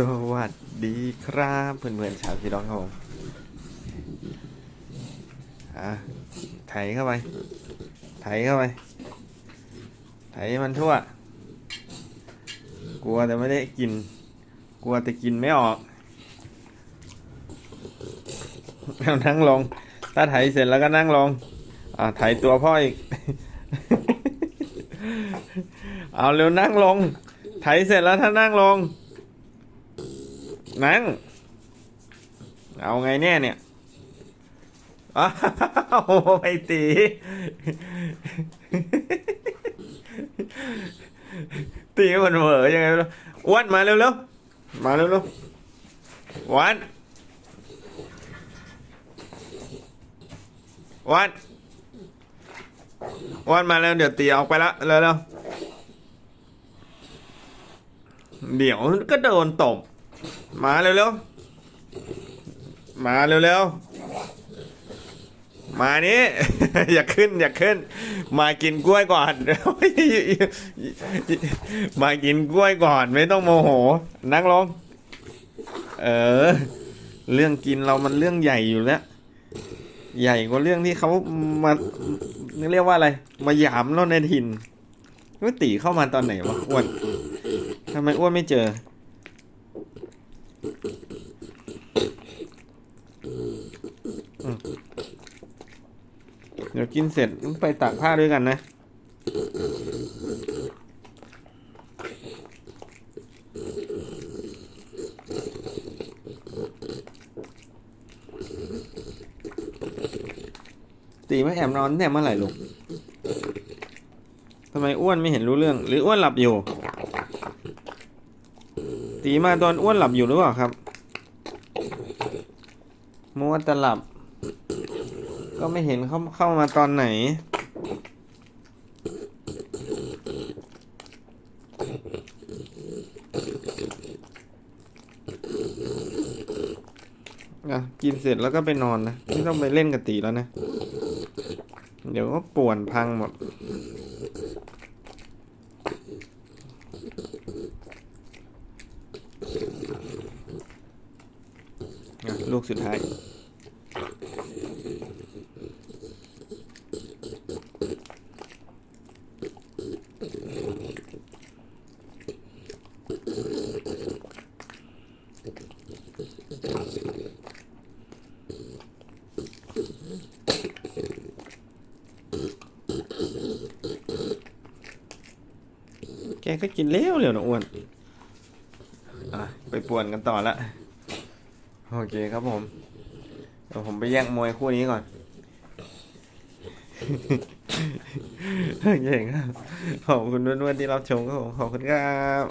สวัสดีครับเพื่อนๆชาวพี่น้องครับผมอะไถเข้าไป ไถเข้าไป ไถมันทั่ว กลัวแต่ไม่ได้กิน กลัวแต่กินไม่ออกเอานั่งลง ถ้าไถเสร็จแล้วก็นั่งลง อ่าไถตัวพ่ออีก เอาเร็วนั่งลง ไถเสร็จแล้วถ้านั่งลง นั่ง เอาไงเนี่ยเนี่ยอ้าวไอตีตีมันเหวอยังไงไม่รู้อ้วนมาเร็วๆ มาเร็วๆวันวันวันมาแล้วเดี๋ยวตีออกไปละเร็วๆเดี๋ยวก็โดนตบ มาเร็วๆ มาเร็วๆ มานี้ อย่าขึ้นอย่าขึ้น มากินกล้วยก่อน มากินกล้วยก่อนไม่ต้องโมโห นั่งลง เออ เรื่องกินเรามันเรื่องใหญ่อยู่แล้ว ใหญ่กว่าเรื่องที่เขามาเรียกว่าอะไร มาหยามเราในถิ่นว่าตีเข้ามาตอนไหนวะอ้วนทำไมอ้วนไม่เจอ เดี๋ยวกินเสร็จไปตากผ้าด้วยกันนะ ตีไม่แอบนอนแต่เมื่อไหร่ลูกทำไมอ้วนไม่เห็นรู้เรื่อง หรืออ้วนหลับอยู่ ตีมาตอนอ้วนหลับอยู่หรือเปล่าครับมัวแต่หลับ ก็ไม่เห็นเขาเข้ามาตอนไหน อะ กินเสร็จแล้วก็ไปนอนนะ ไม่ต้องไปเล่นกับตีแล้วนะ เดี๋ยวก็ป่วนพังหมดลูกสุดท้าย แกก็กินเร็วเร็วนะอ้วน อะ ไปป่วนกันต่อละ โอเคครับผม เดี๋ยวผมไปแย่งมวยคู่นี้ก่อนเก่งครับ ขอบคุณเพื่อนๆที่รับชมครับผม ขอบคุณครับ